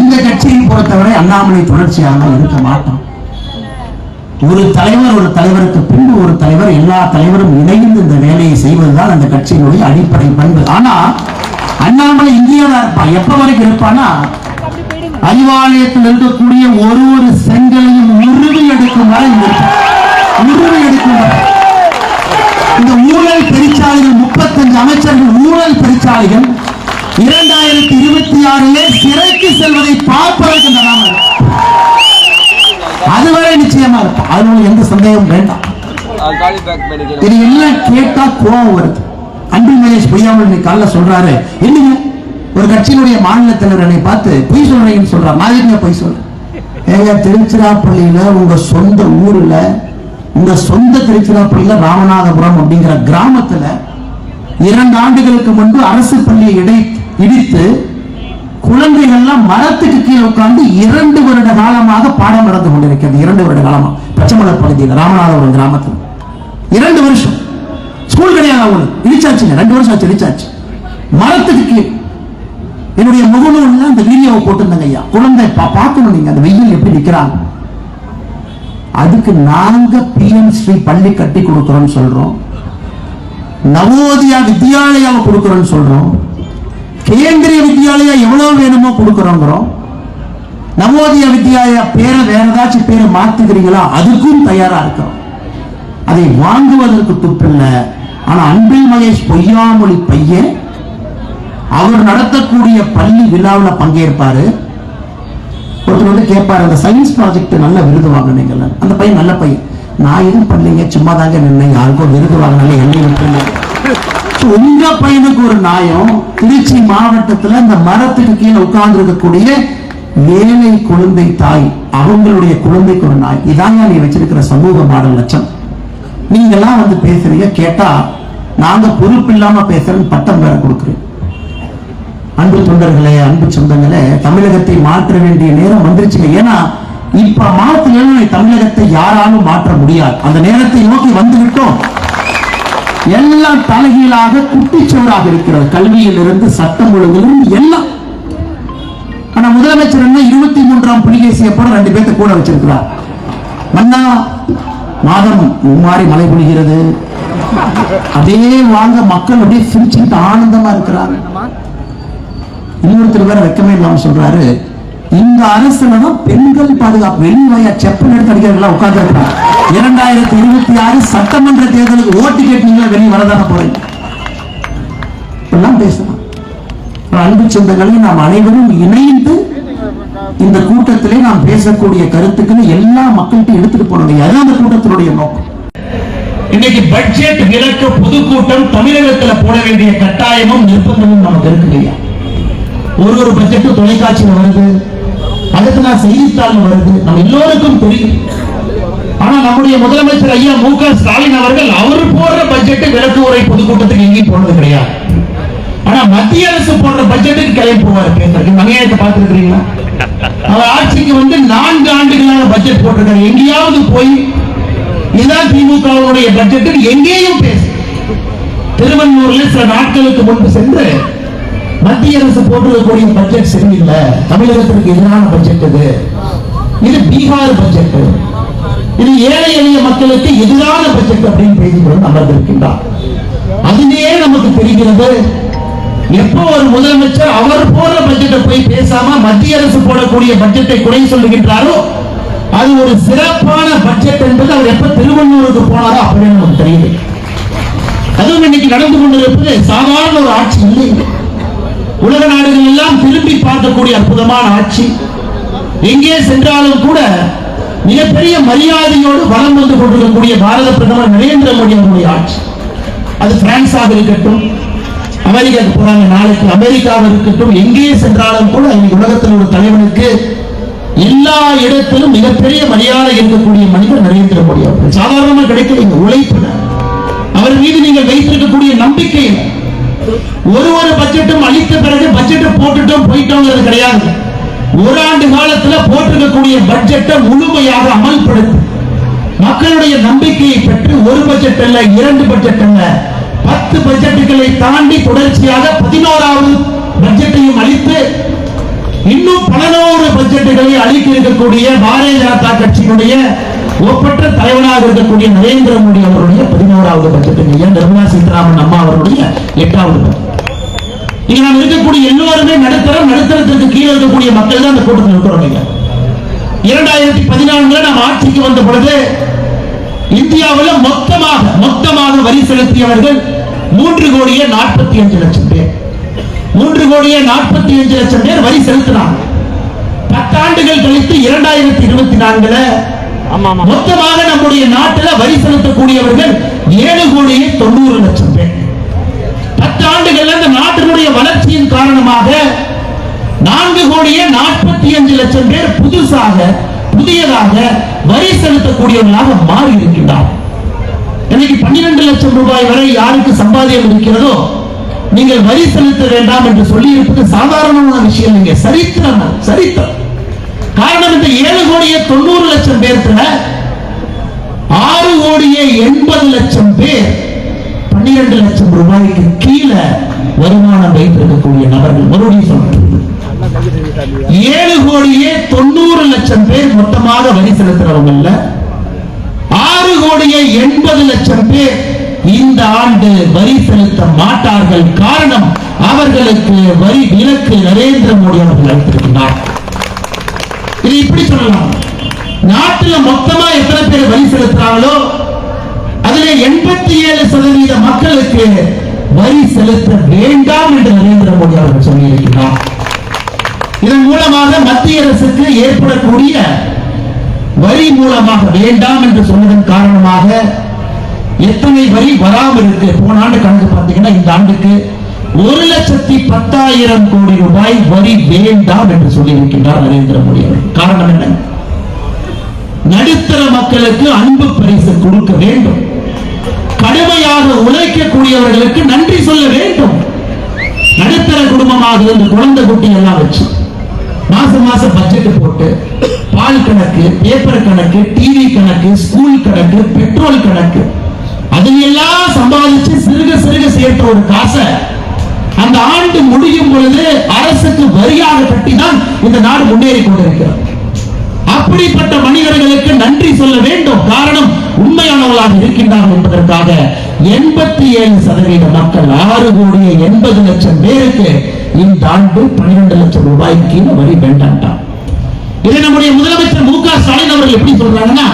இந்த கட்சியை பொறுத்தவரை அண்ணாமலை தொடர்ச்சியாக இருக்க மாட்டோம் ஒரு தலைவர் ஒரு தலைவருக்கு பின்பு ஒரு தலைவர் எல்லா தலைவரும் இணைந்து இந்த வேலையை செய்வதுதான் அந்த கட்சியினுடைய அடிப்படை பண்பு. ஆனா அண்ணாமலை இங்கேயே தான் இருப்பான் எப்ப வரைக்கும் இருப்பானா? அறிவாலயத்தில் இருக்கக்கூடிய ஒரு ஒரு செங்கலையும் உருவி எடுக்கும் வரை உருவி எடுக்கும் வரை. இந்த ஊழல் பெருச்சாலைகள் முப்பத்தஞ்சு அமைச்சர்கள் ஊழல் பெருச்சாலைகள் இரண்டாயிரத்தி இருபத்தி ஆறிலே சிறைக்கு செல்வதை பார்ப்பதற்கு இந்த நாம. அதுவரை நிச்சயமா இருக்கும். அதுல எந்த சந்தேகம் வேண்டாம். இது எல்லாம் கேட்டா கோபம் வருது. அன்பில் மகேஷ் பொய்யாமல் இன்னைக்கு காலைல சொல்றாரு என்னங்க ஒரு கட்சியினுடைய மாநில தலைவர் என்னை பார்த்து பொய் சொல்றீங்கன்னு சொல்றாரு எங்க பொய் சொல்றேன் ஏங்க திருச்சிராப்பள்ளியில உங்க சொந்த ஊர்ல உங்க சொந்த திருச்சிராப்பள்ளியில ராமநாதபுரம் அப்படிங்கிற கிராமத்துல இரண்டு ஆண்டுகளுக்கு முன்பு அரசு பள்ளியை இடை இடித்து குழந்தைகள்லாம் மரத்துக்கு கீழே உட்கார்ந்து இரண்டு வருட காலமாக பாடம் நடந்து கொண்டிருக்கிறது. இரண்டு வருட காலமா? பச்சைமலர் பகுதியில் ராமநாதபுரம் கிராமத்தில். இரண்டு வருஷம். ஸ்கூல் கிடையாது அவங்களுக்கு இடிச்சாச்சுங்க ரெண்டு வருஷம் ஆச்சு இடிச்சாச்சு. மரத்துக்கு கீழே. என்னுடைய முகநூல்ல அந்த வீடியோவை போட்டிருந்தாங்க ஐயா. குழந்தை பா- பார்க்கணும் நீங்க. அந்த வெயில் எப்படி நிக்கிறாங்க? அதுக்கு நாங்க பிஎம் ஸ்ரீ பள்ளி கட்டி கொடுக்கிறோம் சொல்றோம். நவோதயா வித்யாலயாவை கொடுக்கிறோம் சொல்றோம். கேந்திரிய வித்யாலயா எவ்வளவு வேணுமோ கொடுக்குறோங்கிறோம். நவோதய வித்யாலயா பேரை வேற ஏதாச்சும் பேரை மாத்துக்கிறீங்களா அதுக்கும் தயாரா இருக்கிறோம். அதை வாங்குவதற்கு துப்பில்ல. ஆனா அன்பில் மகேஷ் பொய்யாமொழி பையன் அவர் நடத்தக்கூடிய பள்ளி விழாவில் பங்கேற்பாரு. ஒருத்தர் வந்து கேட்பாரு அந்த சயின்ஸ் ப்ராஜெக்ட் நல்ல விருது வாங்கினீங்கல்ல அந்த பையன் நல்ல பையன். நான் எதுவும் பண்ணீங்க சும்மா தாங்க நின்னேன். யாருக்கும் விருது வாங்கினால என்னை விட்டுருங்க. உங்க பையனுக்கு ஒரு நாயம் திருச்சி மாவட்டத்துல இந்த மரத்துக்கு கீழே உட்கார்ந்து இருக்கக்கூடிய ஏழை குழந்தை தாய் அவங்களுடைய குழந்தைக்கு ஒரு நாய் இதாங்க நீ வச்சிருக்கிற சமூக மாடல் லட்சம்? நீங்கெல்லாம் வந்து பேசுறீங்க கேட்டா நாங்க பொறுப்பு இல்லாம பேசுறேன்னு பட்டம் வேற கொடுக்குறேன். அன்பு தொண்டர்களே அன்பு சொந்தங்களே தமிழகத்தை மாற்ற வேண்டிய நேரம் வந்துருச்சுங்க. ஏன்னா இப்ப மாற்றலாம் தமிழகத்தை யாராலும் மாற்ற முடியாது. அந்த நேரத்தை நோக்கி வந்து விட்டோம் எல்லாம் தலைகீழாக குட்டிச்சோறாக இருக்கிறது. கல்வியிலிருந்து சட்டம் ஒழுங்கிலிருந்து எல்லாம். ஆனா முதலமைச்சர் என்ன இருபத்தி மூன்றாம் புலிகேசிய படம் ரெண்டு பேர்த்த கூட வச்சிருக்கிறார். மன்னா மாதம் மாறி மழை பொழிகிறது. அதே வாங்க மக்கள் அப்படியே சிரிச்சுக்கிட்டு ஆனந்தமா இருக்கிறாங்க. இன்னொருத்தர் வேற வெக்கமே இல்லாம சொல்றாரு. இந்த அரசுல பெண்கள் பாதுகாப்பு வெளிவாயா செப்பல் எடுத்து அடிக்கிறவங்களா உட்கார்ந்து இருக்காங்க இரண்டாயிரத்தி இருபத்தி ஆறு சட்டமன்ற தேர்தலுக்கு ஓட்டு கேட்டீங்களா வெளியே வரதான போறீங்க? எல்லாம் பேசலாம். அன்பு சொந்தங்களை நாம் அனைவரும் இணைந்து இந்த கூட்டத்திலே நாம் பேசக்கூடிய கருத்துக்களை எல்லா மக்கள்கிட்ட எடுத்துட்டு போனோம் அதான் அந்த கூட்டத்தினுடைய நோக்கம்? இன்னைக்கு பட்ஜெட் விலக்கு பொதுக்கூட்டம் தமிழகத்துல போட வேண்டிய கட்டாயமும் நிர்பந்தமும் நமக்கு இருக்கு இல்லையா ஒரு ஒரு பட்ஜெட்டும் தொலைக்காட்சியில் வருது. அடுத்து நான் செய்தித்தாள் வருது. நம்ம எல்லோருக்கும் தெரியும். ஆனா நம்முடைய முதலமைச்சர் ஐயா மு க ஸ்டாலின் அவர்கள் அவர் போடுற பட்ஜெட் விளக்கு உரை பொதுக்கூட்டத்துக்கு எங்கேயும் போனது கிடையாது. ஆனா மத்திய அரசு போடுற பட்ஜெட்டுக்கு கிளம்பி போவார் பேசுறது மங்கையத்தை பார்த்துருக்கீங்களா அவர் ஆட்சிக்கு வந்து நான்கு ஆண்டுகளான பட்ஜெட் போட்டிருக்காரு. எங்கேயாவது போய் இதான் திமுகவுடைய பட்ஜெட் எங்கேயும் பேசு திருவண்ணூர்ல சில நாட்களுக்கு முன்பு சென்று மத்திய அரசு போட்டிருக்கக்கூடிய பட்ஜெட் சரியில்லை தமிழகத்திற்கு எதிரான பட்ஜெட் இது. இது பீகார் பட்ஜெட் இது ஏழை எளிய மக்களுக்கு எதிரான பட்ஜெட் அப்படின்னு பேசிக்கொண்டு அமர்ந்திருக்கின்றார். அதுலேயே நமக்கு தெரிகிறது. எப்போ ஒரு முதலமைச்சர் அவர் போடுற பட்ஜெட்டை போய் பேசாம மத்திய அரசு போடக்கூடிய பட்ஜெட்டை குறை சொல்லுகின்றாரோ அது ஒரு சிறப்பான பட்ஜெட் என்பது அவர் எப்ப திருவள்ளூருக்கு போனாரோ அப்படின்னு நமக்கு தெரியுது அதுவும் இன்னைக்கு நடந்து கொண்டிருப்பது சாதாரண ஒரு ஆட்சி இல்லை. உலக நாடுகள் எல்லாம் திரும்பி பார்க்கக்கூடிய அற்புதமான ஆட்சி. எங்கே சென்றாலும் கூட மிகப்பெரிய மரியாதையோடு வளம் வந்து கொண்டிருக்கக்கூடிய பாரத பிரதமர் நரேந்திர மோடி அவருடைய ஆட்சி. அது பிரான்ஸாக இருக்கட்டும் அமெரிக்காவுக்கு போறாங்க. நாளைக்கு அமெரிக்காவில் இருக்கட்டும் எங்கே சென்றாலும் கூட இன்னைக்கு உலகத்தில் ஒரு தலைவனுக்கு எல்லா இடத்திலும் மிகப்பெரிய மரியாதை இருக்கக்கூடிய மனிதர் நரேந்திர மோடி அவர்கள். சாதாரணமாக கிடைக்கல உழைப்பு அவர் மீது நீங்கள் வைத்திருக்கக்கூடிய நம்பிக்கை ஒரு ஒரு பட்ஜெட்டும் அளித்த பிறகு பட்ஜெட் போட்டுட்டோம் போயிட்டோங்கிறது கிடையாது. ஒரு ஆண்டு காலத்துல போட்டிருக்கக்கூடிய பட்ஜெட்டை முழுமையாக அமல்படுத்தி மக்களுடைய நம்பிக்கையை பெற்று ஒரு பட்ஜெட் அல்ல இரண்டு பட்ஜெட் அல்ல பத்து பட்ஜெட்டுகளை தாண்டி தொடர்ச்சியாக பதினோராவது பட்ஜெட்டையும் அளித்து இன்னும் பதினோரு பட்ஜெட்டுகளை அளிக்க இருக்கக்கூடிய பாரதிய ஜனதா கட்சியினுடைய ஒப்பற்ற தலைவராக இருக்கக்கூடிய நரேந்திர மோடி அவருடைய பதினோராவது பட்ஜெட்டுங்க நிர்மலா சீதாராமன் அம்மா அவருடைய எட்டாவது பட்ஜெட் இங்க நாம் இருக்கக்கூடிய எல்லோருமே நடுத்தரம் நடுத்தரத்திற்கு கீழே இருக்கக்கூடிய மக்கள் தான் அந்த கூட்டத்தில் இருக்கிறோம் நீங்க. இரண்டாயிரத்தி பதினான்குல நாம் ஆட்சிக்கு வந்த பொழுது இந்தியாவில் மொத்தமாக மொத்தமாக வரி செலுத்தியவர்கள் மூன்று கோடியே நாற்பத்தி அஞ்சு லட்சம் பேர். மூன்று கோடியே நாற்பத்தி அஞ்சு லட்சம் பேர் வரி செலுத்தினாங்க. பத்தாண்டுகள் கழித்து இரண்டாயிரத்தி இருபத்தி நான்குல மொத்தமாக நம்முடைய நாட்டில் வரி செலுத்தக்கூடியவர்கள் ஏழு கோடியே தொண்ணூறு லட்சம் பேர். பத்து ஆண்டுகள்ல இந்த நாட்டினுடைய வளர்ச்சியின் காரணமாக நான்கு கோடியே நாற்பத்தி அஞ்சு லட்சம் பேர் புதுசாக புதியதாக வரி செலுத்தக்கூடியவர்களாக மாறி இருக்கின்றார். இன்னைக்கு பன்னிரண்டு லட்சம் ரூபாய் வரை யாருக்கு சம்பாதியம் இருக்கிறதோ நீங்கள் வரி செலுத்த வேண்டாம் என்று சொல்லி இருப்பது சாதாரணமான விஷயம். நீங்க சரித்திரம் சரித்திரம். காரணம் இந்த ஏழு கோடியே தொண்ணூறு லட்சம் பேர்த்துல ஆறு கோடியே எண்பது லட்சம் பேர் பன்னிரண்டு லட்சம் ரூபாய்க்கு கீழே வருமானம் வைத்திருக்கக்கூடிய நபர்கள் மறுபடியும் சொல்றேன். ஏழு கோடியே தொண்ணூறு லட்சம் பேர் மொத்தமாக வரி செலுத்துறவங்கல்ல ஆறு கோடியே எண்பது லட்சம் பேர் இந்த ஆண்டு வரி செலுத்த மாட்டார்கள். காரணம் அவர்களுக்கு வரி விலக்கு நரேந்திர மோடி அவர்கள் அளித்திருக்கிறார் இது இப்படி சொல்லலாம். நாட்டுல மொத்தமா எத்தனை பேர் வரி செலுத்துறாங்களோ அதுல எண்பத்தி ஏழு சதவீத மக்களுக்கு வரி செலுத்த வேண்டாம் என்று நரேந்திர மோடி அவர்கள் சொல்லியிருக்கிறார். இதன் மூலமாக மத்திய அரசுக்கு ஏற்படக்கூடிய வரி மூலமாக வேண்டாம் என்று சொன்னதன் காரணமாக எத்தனை வரி வராமல் இருக்கு? போன ஆண்டு கணக்கு பார்த்தீங்கன்னா இந்த ஆண்டுக்கு ஒரு லட்சத்தி பத்தாயிரம் கோடி ரூபாய் வரி வேண்டாம் என்று சொல்லியிருக்கின்றார் நரேந்திர மோடி அவர்கள். காரணம் என்ன? நடுத்தர மக்களுக்கு அன்பு பரிசு கொடுக்க வேண்டும். கடுமையாக உழைக்கக்கூடியவர்களுக்கு நன்றி சொல்ல வேண்டும். நடுத்தர குடும்பமாக இருந்து குழந்தை குட்டி எல்லாம் வச்சு மாசம் மாசம் பட்ஜெட் போட்டு பால் கணக்கு பேப்பர் கணக்கு டிவி கணக்கு ஸ்கூல் கணக்கு பெட்ரோல் கணக்கு அதையெல்லாம் எல்லாம் சம்பாதிச்சு சிறுக சிறுக சேர்த்த ஒரு காசை அந்த ஆண்டு முடியும் பொழுது அரசுக்கு வரியாக கட்டி தான் இந்த நாடு முன்னேறி கொண்டிருக்கிறது. அப்படிப்பட்ட மனிதர்களுக்கு நன்றி சொல்ல வேண்டும். காரணம் உண்மையானவர்களாக இருக்கின்றார்கள் என்பதற்காக எண்பத்தி ஏழு சதவீத மக்கள் ஆறு கோடியே எண்பது லட்சம் பேருக்கு இந்த ஆண்டு பன்னிரண்டு லட்சம் ரூபாய்க்கு கீழே வரி வேண்டாம் இதை நம்முடைய முதலமைச்சர் மு க ஸ்டாலின் அவர்கள் எப்படி சொல்றாங்கன்னா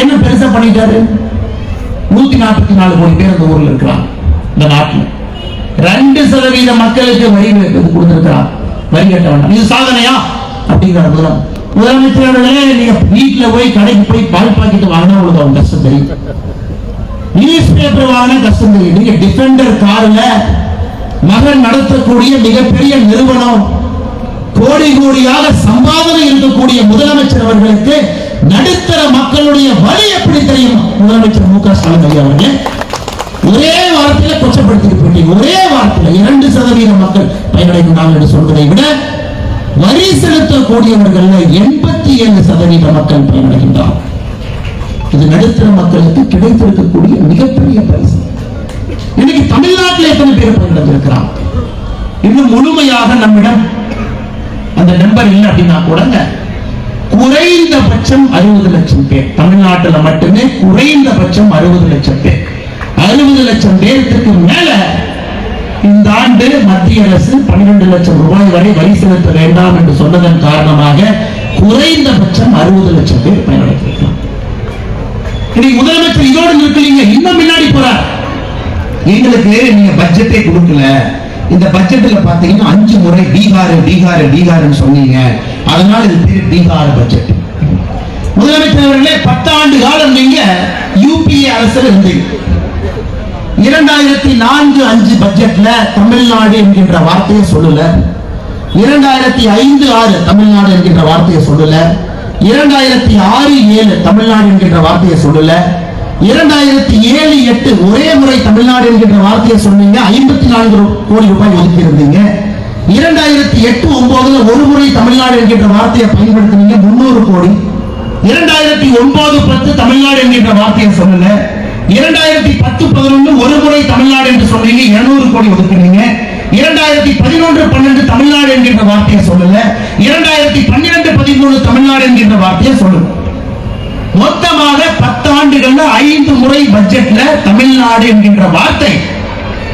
என்ன பெருசா பண்ணிட்டாரு? நூத்தி நாற்பத்தி நாலு கோடி பேர் அந்த ஊர்ல இருக்கிறான் இந்த நாட்டில். ரெண்டு சதவீத மக்களுக்கு வரி கொடுத்திருக்கிறான் வரி கட்ட வேண்டாம். இது சாதனையா? அப்படிங்கிற முதலாம் முதலமைச்சர் நீங்க வீட்டுல போய் கடைக்கு போய் பால் பாக்கெட் வாங்கினா உங்களுக்கு அவங்க கஷ்டம் தெரியும். நியூஸ் பேப்பர் வாங்கினா கஷ்டம் தெரியும். நீங்க டிஃபெண்டர் கார்ல மகன் நடத்தக்கூடிய மிகப்பெரிய நிறுவனம் கோடி கோடியாக சம்பாதனை இருக்கக்கூடிய முதலமைச்சர் அவர்களுக்கு நடுத்தர மக்களுடைய வழி எப்படி தெரியும்? முதலமைச்சர் மு க ஸ்டாலின் ஐயா அவர்களே. ஒரே வார்த்தையில கொச்சப்படுத்திட்டு ஒரே வார்த்தையில இரண்டு சதவீத மக்கள் பயனடைந்தார்கள் என்று சொல்வதை விட வரி செலுத்தக்கூடியவர்கள் எண்பத்தி ஏழு சதவீத மக்கள் பயனடைகின்றார் இது நடுத்தர மக்களுக்கு கிடைத்திருக்கக்கூடிய மிகப்பெரிய பரிசு. இன்னைக்கு தமிழ்நாட்டில் எத்தனை பேர் பயனடைந்திருக்கிறார்? இன்னும் முழுமையாக நம்மிடம் அந்த நம்பர் இல்லை அப்படின்னா கூட குறைந்தபட்சம் அறுபது லட்சம் பேர். தமிழ்நாட்டில் மட்டுமே குறைந்தபட்சம் அறுபது லட்சம் பேர். அறுபது லட்சம் பேருக்கு மேல இந்த ஆண்டு மத்திய அரசு பன்னிரண்டு லட்சம் ரூபாய் வரை வரி செலுத்த வேண்டாம் என்று சொன்னதன் காரணமாக குறைந்தபட்சம் அறுபது லட்சம் பேர் பயனடைந்திருக்கலாம் இன்னைக்கு முதலமைச்சர் இதோடு நிற்கலீங்க இன்னும் முன்னாடி போறார். எங்களுக்கு நீங்க பட்ஜெட்டே கொடுக்கல. இந்த பட்ஜெட்ல பாத்தீங்கன்னா அஞ்சு முறை பீகார் பீகார் பீகார்னு சொன்னீங்க. அதனால இது பேர் பீகார் பட்ஜெட் முதலமைச்சர் அவர்களே பத்தாண்டு காலம் நீங்க யூபிஏ அரசுல இருந்தீங்க இரண்டாயிரத்தி நான்கு அஞ்சு பட்ஜெட்ல தமிழ்நாடு என்கின்ற வார்த்தையை சொல்லல. இரண்டாயிரத்தி ஐந்து ஆறு தமிழ்நாடு என்கின்ற வார்த்தையை சொல்லல. இரண்டாயிரத்தி ஆறு ஏழு தமிழ்நாடு என்கின்ற வார்த்தையை சொல்லல. இரண்டாயிரத்தி ஏழு எட்டு ஒரே முறை தமிழ்நாடு என்கின்ற வார்த்தையை சொன்னீங்க. ஐம்பத்தி நான்கு கோடி ரூபாய் ஒதுக்கி இருந்தீங்க இரண்டாயிரத்தி எட்டு ஒன்பதுல ஒரு முறை தமிழ்நாடு என்கின்ற வார்த்தையை பயன்படுத்தினீங்க. முன்னூறு கோடி. இரண்டாயிரத்தி ஒன்பது பத்து தமிழ்நாடு என்கின்ற வார்த்தையை சொல்லல. இரண்டாயிரத்தி பத்து பதினொன்று தமிழ்நாடு சொன்னீங்க இருநூறு கோடி ஒதுக்குறீங்க இரண்டாயிரத்தி பதினொன்று பன்னெண்டு தமிழ்நாடு என்கின்ற வார்த்தையை சொல்லல. இரண்டாயிரத்தி பன்னிரண்டு பதிமூணு தமிழ்நாடு என்கின்ற வார்த்தையை சொல்லுங்க. மொத்தமாக பத்து ஆண்டுகள்ல ஐந்து முறை பட்ஜெட்ல தமிழ்நாடு என்கின்ற வார்த்தை.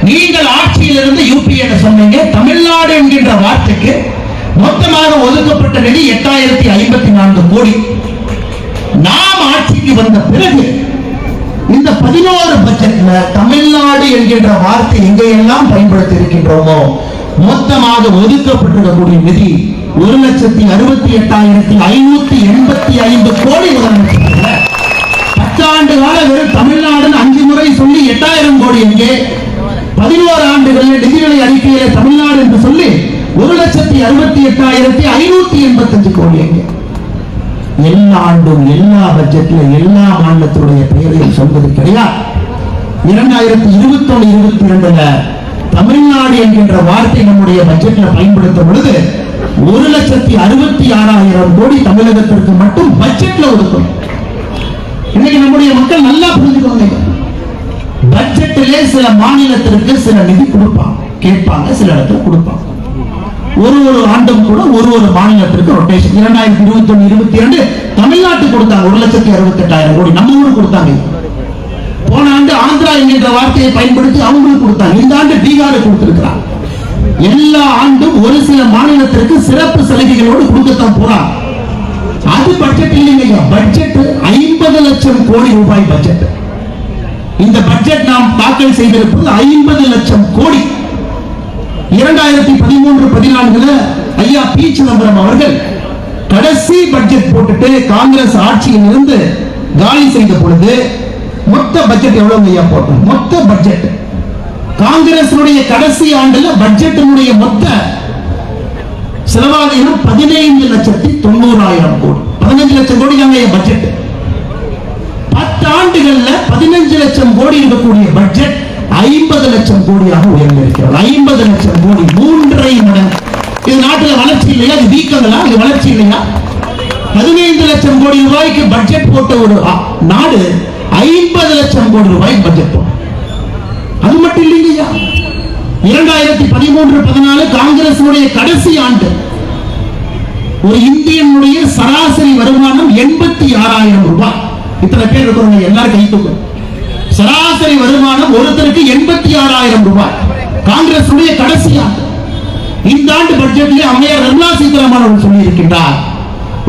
நீங்கள் ஆட்சியிலிருந்து யூபிஏ சொன்னீங்க தமிழ்நாடு என்கின்ற வார்த்தைக்கு மொத்தமாக ஒதுக்கப்பட்ட நிதி எட்டாயிரத்தி ஐம்பத்தி நான்கு கோடி. நாம் ஆட்சிக்கு வந்த பிறகு இந்த பதினோரு என்ன? தமிழ்நாடு என்கின்ற வார்த்தை எங்கெல்லாம் பயன்படுத்தி இருக்கின்றோமோ மொத்தமாக ஒதுக்கப்பட்டிருக்கக்கூடிய நிதி ஒரு லட்சத்தி அறுபத்தி எட்டாயிரத்தி ஐநூத்தி எண்பத்தி ஐந்து கோடி முதலமைச்சர் பத்தாண்டு கால வெறும் தமிழ்நாடுன்னு அஞ்சு முறை சொல்லி எட்டாயிரம் கோடி எங்கே? பதினோரு ஆண்டுகளில் நிதிநிலை அறிக்கையில தமிழ்நாடு என்று சொல்லி ஒரு லட்சத்தி அறுபத்தி எட்டாயிரத்தி ஐநூத்தி எண்பத்தஞ்சு கோடி எங்கே? எல்லா ஆண்டும் எல்லா பட்ஜெட்ல எல்லா மாநிலத்துடைய பெயரையும் சொல்வது கிடையாது. இரண்டாயிரத்தி இருபத்தி ஒன்று இருபத்தி இரண்டுல தமிழ்நாடு என்கின்ற வார்த்தை நம்முடைய பட்ஜெட்ல பயன்படுத்தும் பொழுது ஒரு லட்சத்தி அறுபத்தி ஆறாயிரம் கோடி தமிழகத்திற்கு மட்டும் பட்ஜெட்ல ஒதுக்கும் இன்னைக்கு நம்முடைய மக்கள் நல்லா புரிஞ்சுக்கோங்க. பட்ஜெட்டிலே சில மாநிலத்திற்கு சில நிதி கொடுப்பாங்க. கேட்பாங்க சில இடத்துல கொடுப்பாங்க. ஒரு ஒரு ஆண்டும் கூட ஒரு ஒரு மாநிலத்திற்கு ரொட்டேஷன் இரண்டாயிரத்தி இருபத்தி ஒன்று இருபத்தி இரண்டு தமிழ்நாட்டுக்கு கொடுத்தாங்க. ஒரு லட்சத்தி அறுபத்தி எட்டாயிரம் கோடி. நம்ம ஊருக்கு கொடுத்தாங்க போன ஆண்டு ஆந்திரா என்கின்ற வார்த்தையை பயன்படுத்தி அவங்களுக்கு கொடுத்தாங்க. இந்த ஆண்டு பீகாரை கொடுத்திருக்கிறாங்க. எல்லா ஆண்டும் ஒரு சில மாநிலத்திற்கு சிறப்பு சலுகைகளோடு கொடுக்கத்தான் போறாங்க. அது பட்ஜெட் இல்லைங்க பட்ஜெட் ஐம்பது லட்சம் கோடி ரூபாய் பட்ஜெட் இந்த பட்ஜெட் நாம் தாக்கல் செய்திருப்பது ஐம்பது லட்சம் கோடி. இரண்டாயிரத்தி பதிமூன்று பதினான்குல ஐயா பி சிதம்பரம் அவர்கள் கடைசி பட்ஜெட் போட்டுட்டு காங்கிரஸ் ஆட்சியில் இருந்து காலி செய்த பொழுது மொத்த பட்ஜெட் எவ்வளவு ஐயா போட்டோம்? மொத்த பட்ஜெட் காங்கிரசுடைய கடைசி ஆண்டுல பட்ஜெட்டினுடைய மொத்த செலவாகியும் பதினைந்து லட்சத்தி தொண்ணூறாயிரம் கோடி. பதினஞ்சு லட்சம் கோடி தாங்க பட்ஜெட் பத்து ஆண்டுகள்ல பதினஞ்சு லட்சம் கோடி இருக்கக்கூடிய பட்ஜெட் ஐம்பது லட்சம் கோடியாக உயர்ந்திருக்கிறது. ஐம்பது லட்சம் கோடி மூன்றரை மடங்கு இது நாட்டுல வளர்ச்சி இல்லையா? இது வீக்கங்களா? இது வளர்ச்சி இல்லையா? பதினைந்து லட்சம் கோடி ரூபாய்க்கு பட்ஜெட் போட்ட ஒரு ஆ, நாடு ஐம்பது லட்சம் கோடி ரூபாய் பட்ஜெட் அது மட்டும் இல்லைங்கய்யா. இரண்டாயிரத்தி பதிமூன்று பதினாலு காங்கிரசுடைய கடைசி ஆண்டு ஒரு இந்தியனுடைய சராசரி வருமானம் எண்பத்தி ஆறாயிரம் ரூபாய். இத்தனை பேர் இருக்கிறவங்க எல்லாரும் கைத்துக்கு சராசரி வருமானம் ஒருத்தருக்கு எண்பத்தி ஆறாயிரம் ரூபாய். காங்கிரஸ் கடைசி ஆண்டு. இந்த ஆண்டு பட்ஜெட்டிலே அம்மையார் நிர்மலா சீதாராமன் சொல்லி இருக்கின்றார்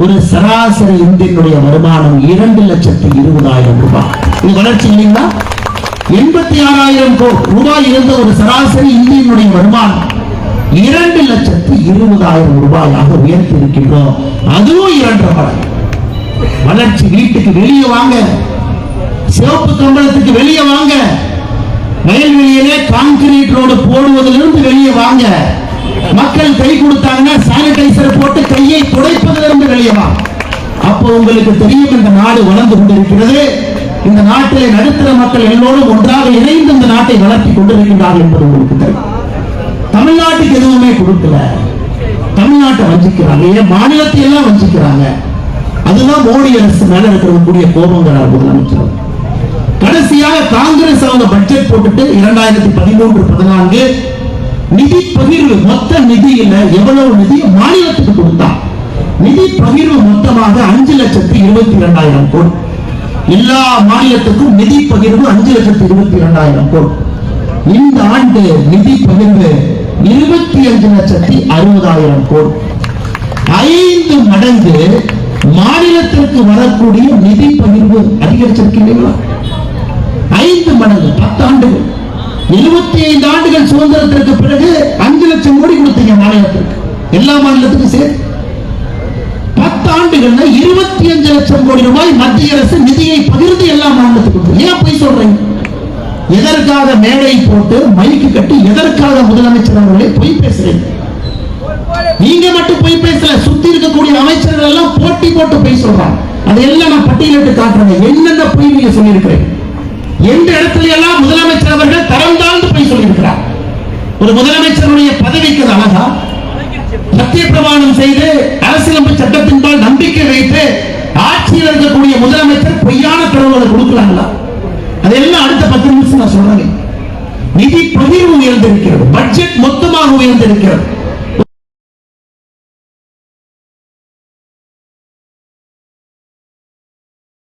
ஒரு சராசரி இந்தியனுடைய வருமானம் இரண்டு லட்சத்தி இருபதாயிரம் ரூபாய். இது வளர்ச்சி இல்லைங்களா எண்பத்தி ஆறாயிரம் ரூபாய் இருந்த ஒரு சராசரி இந்தியனுடைய வருமானம் இரண்டு லட்சத்தி இருபதாயிரம் ரூபாயாக உயர்த்தி இருக்கின்றோம் அதுவும் இரண்டு மடங்கு வளர்ச்சி வீட்டுக்கு வெளியே வாங்க. சிவப்பு கம்பளத்துக்கு வெளியே வாங்க. வயல்வெளியிலே கான்கிரீட் ரோடு போடுவதிலிருந்து வெளியே வாங்க. மக்கள் கை கொடுத்தாங்கன்னா சானிடைசர் போட்டு கையை துடைப்பதிலிருந்து வெளியே வாங்க அப்போ உங்களுக்கு தெரியும் இந்த நாடு வளர்ந்து கொண்டிருக்கிறது. இந்த நாட்டிலே நடுத்தர மக்கள் எல்லோரும் ஒன்றாக இணைந்து இந்த நாட்டை வளர்த்தி கொண்டிருக்கின்றார்கள் என்பது உங்களுக்கு தெரியும். தமிழ்நாட்டுக்கு எதுவுமே கொடுக்கல. தமிழ்நாட்டை வஞ்சிக்கிறாங்க. ஏன்? மாநிலத்தை எல்லாம் வஞ்சிக்கிறாங்க. அதுதான் மோடி அரசு மேல இருக்கக்கூடிய கோபங்கிறார் முதலமைச்சர் கடைசியாக காங்கிரஸ் அவங்க பட்ஜெட் போட்டுட்டு இரண்டாயிரத்தி பதிமூன்று பதினான்கு நிதி பகிர்வு மொத்த நிதியில எவ்வளவு நிதி மாநிலத்துக்கு கொடுத்தா? நிதி பகிர்வு மொத்தமாக அஞ்சு லட்சத்தி இருபத்தி இரண்டாயிரம் கோடி. எல்லா மாநிலத்துக்கும் நிதி பகிர்வு அஞ்சு லட்சத்தி இருபத்தி இரண்டாயிரம் கோடி. இந்த ஆண்டு நிதி பகிர்வு இருபத்தி அஞ்சு லட்சத்தி அறுபதாயிரம் கோடி. ஐந்து மடங்கு மாநிலத்திற்கு வரக்கூடிய நிதி பகிர்வு அதிகரிச்சிருக்கு இல்லைங்களா ஐந்து மடங்கு பத்தாண்டுகள் எழுபத்தி ஐந்து ஆண்டு சுதந்திரத்திற்கு பிறகு அஞ்சு லட்சம் கோடி கொடுத்தீங்க மாநிலத்திற்கு. எல்லா மாநிலத்துக்கும் சேர்த்து பத்தாண்டுகள்ல இருபத்தி அஞ்சு லட்சம் கோடி ரூபாய் மத்திய அரசு நிதியை பகிர்ந்து எல்லா மாநிலத்துக்கும் ஏன் போய் சொல்றீங்க? எதற்காக மேடை போட்டு மைக்கு கட்டி எதற்காக முதலமைச்சர் அவர்களை பொய் பேசுறீங்க? நீங்க மட்டும் பொய் பேசல சுத்தி இருக்கக்கூடிய அமைச்சர்கள் எல்லாம் போட்டி போட்டு பொய் சொல்றாங்க. அதையெல்லாம் நான் பட்டியலிட்டு காட்டுறேன் என்னென்ன பொய் நீங்க சொல்லியிருக்கிறேன் எந்த இடத்துல எல்லாம் முதலமைச்சர் அவர்கள் தரம் தாழ்ந்து போய் சொல்லியிருக்கிறார்? ஒரு முதலமைச்சருடைய பதவிக்கு அது அழகா சத்திய பிரமாணம் செய்து அரசியலமைப்பு சட்டத்தின்பால் நம்பிக்கை வைத்து ஆட்சியில் இருக்கக்கூடிய முதலமைச்சர் பொய்யான தரவுகளை கொடுக்கலாங்களா? அதெல்லாம் அடுத்த பத்து நிமிஷம் நான் சொல்றேன். நிதி பகிர்வு உயர்ந்திருக்கிறது. பட்ஜெட் மொத்தமாக உயர்ந்திருக்கிறது.